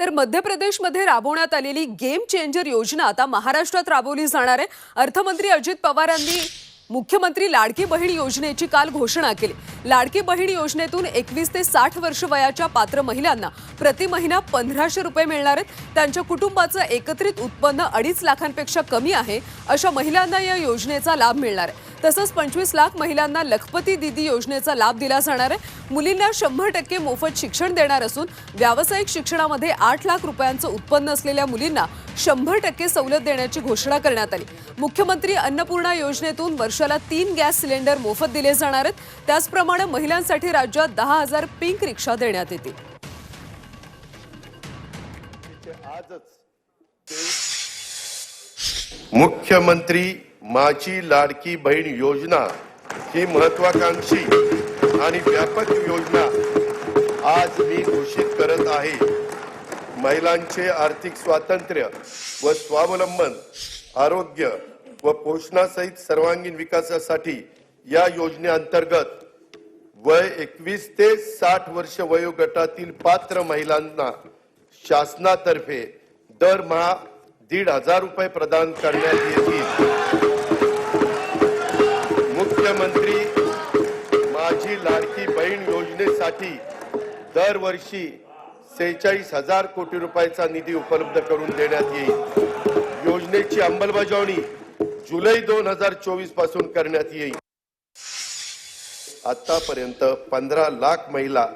तर मध्य प्रदेशमध्ये राबवण्यात आलेली गेम चेंजर योजना आता महाराष्ट्रात राबवली जाणार आहे. अर्थमंत्री अजित पवारांनी मुख्यमंत्री लाडकी बहीण योजनेची काल घोषणा केली. लाडकी बहीण योजनेतून एकवीस ते साठ वर्ष वयाच्या पात्र महिलांना प्रति महिना पंधराशे रुपये मिळणार आहेत. त्यांच्या कुटुंबाचं एकत्रित उत्पन्न अडीच लाखांपेक्षा कमी आहे. अशा महिलांना या योजनेचा लाभ मिळणार आहे. तसंच पंचवीस लाख महिलांना लखपती दिदी योजनेचा लाभ दिला जाणार आहे. मुलींना शंभर टक्के मोफत शिक्षण देणार असून व्यावसायिक शिक्षणामध्ये आठ लाख रुपयांचं उत्पन्न असलेल्या मुलींना शंभर टक्के सवलत देण्याची घोषणा करण्यात आली. मुख्यमंत्री अन्नपूर्णा योजनेतून वर्षाला तीन गॅस सिलेंडर मोफत दिले जाणार आहेत. त्याचप्रमाणे महिलांसाठी राज्यात दहा हजार पिंक रिक्षा देण्यात येतील. मुख्यमंत्री माझी लाडकी बहीण योजना ही महत्वाकांक्षी आणि व्यापक योजना आज मी घोषित करत आहे. महिलांचे आर्थिक स्वातंत्र्य व स्वावलंबन आरोग्य व पोषणासहित सर्वांगीण विकासासाठी या योजनेअंतर्गत वय एकवीस ते साठ वर्ष वयोगटातील पात्र महिलांना शासनातर्फे दरमहा दीड हजार रुपये प्रदान करण्यात येतील. मुख्यमंत्री माझी लाडकी बहीण योजनेसाठी दरवर्षी सेहेचाळीस हजार कोटी रुपयाचा निधी उपलब्ध करून देण्यात येईल. योजनेची अंमलबजावणी जुलै दोन हजार चोवीसपासून करण्यात येईल. आतापर्यंत पंधरा लाख महिला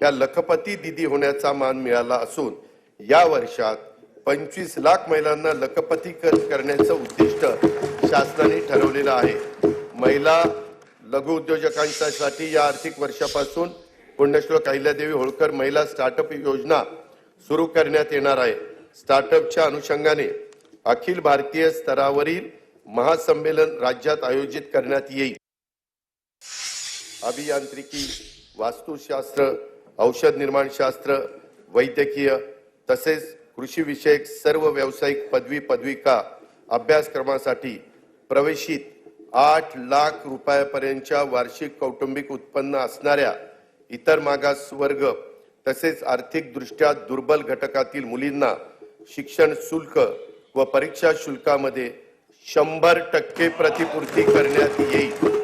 ह्या लखपती दिदी होण्याचा मान मिळाला असून या वर्षात पंचवीस लाख महिलांना लखपती करण्याचं उद्दिष्ट शासनाने ठरवलेलं आहे. महिला लघु उद्योजकांच्यासाठी या आर्थिक वर्षापासून पुण्यश्लोक अहिल्यादेवी होळकर महिला स्टार्टअप योजना सुरू करण्यात येणार आहे. स्टार्टअपच्या अनुषंगाने अखिल भारतीय स्तरावरील महासंमेलन राज्यात आयोजित करण्यात येईल. अभियांत्रिकी वास्तुशास्त्र औषध निर्माणशास्त्र वैद्यकीय तसेच कृषी विषयक सर्व व्यावसायिक पदवी पदविका अभ्यासक्रमासाठी प्रवेशित आठ लाख रुपयापर्यंतच्या वार्षिक कौटुंबिक उत्पन्न असणाऱ्या इतर मागास वर्ग तसेच आर्थिकदृष्ट्या दुर्बल घटकातील मुलींना शिक्षण शुल्क व परीक्षा शुल्कामध्ये शंभर टक्के प्रतिपूर्ती करण्यात येईल.